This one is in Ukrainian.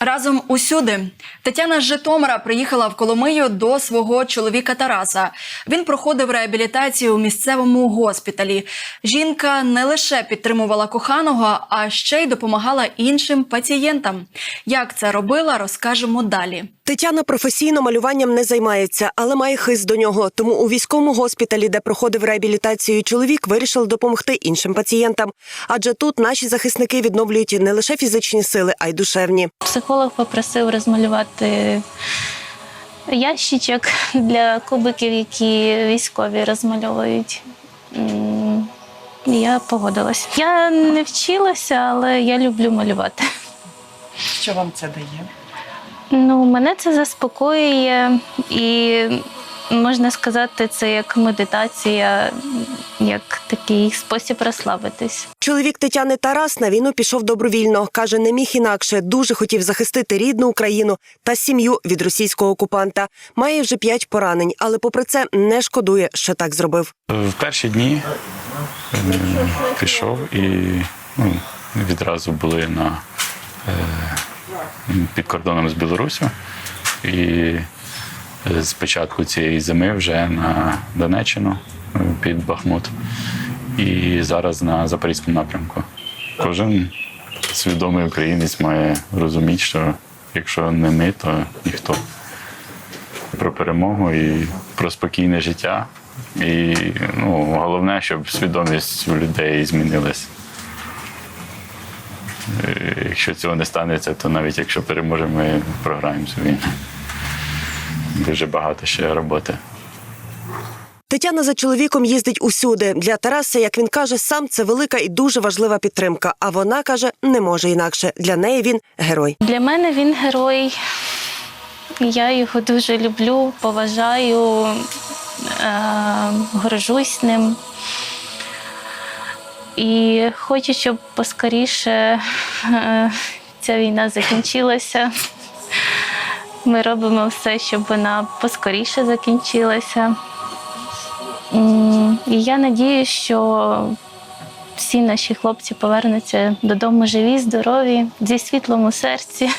Разом усюди Тетяна з Житомира приїхала в Коломию до свого чоловіка Тараса. Він проходив реабілітацію у місцевому госпіталі. Жінка не лише підтримувала коханого, а ще й допомагала іншим пацієнтам. Як це робила, розкажемо далі. Тетяна професійно малюванням не займається, але має хист до нього. Тому у військовому госпіталі, де проходив реабілітацію чоловік, вирішили допомогти іншим пацієнтам. Адже тут наші захисники відновлюють не лише фізичні сили, а й душевні. Психолог попросив розмалювати ящичок для кубиків, які військові розмальовують. Я погодилась. Я не вчилася, але я люблю малювати. Що вам це дає? Ну, мене це заспокоює і можна сказати, це як медитація, як такий спосіб розслабитись. Чоловік Тетяни Тарас на війну пішов добровільно. каже, не міг інакше. Дуже хотів захистити рідну Україну та сім'ю від російського окупанта. Має вже п'ять поранень, але попри це не шкодує, що так зробив. В перші дні пішов і ну, відразу були на, е, під кордоном з Білоруссю. І е, з початку цієї зими вже на Донеччину е, під Бахмут. І зараз на Запорізькому напрямку. Кожен свідомий українець має розуміти, що якщо не ми, то ніхто про перемогу і про спокійне життя. І ну, головне, щоб свідомість у людей змінилась. Е, Якщо цього не станеться, то навіть якщо переможемо, ми програємо цю війну. Дуже багато ще роботи. Тетяна за чоловіком їздить усюди. Для Тараса, як він каже, сам це велика і дуже важлива підтримка. А вона каже, не може інакше. Для неї він герой. Для мене він герой. Я його дуже люблю, поважаю, е- горжусь ним. І хочу, щоб поскоріше е- ця війна закінчилася. Ми робимо все, щоб вона поскоріше закінчилася. І я надію, що всі наші хлопці повернуться додому живі, здорові, зі світлом у серці.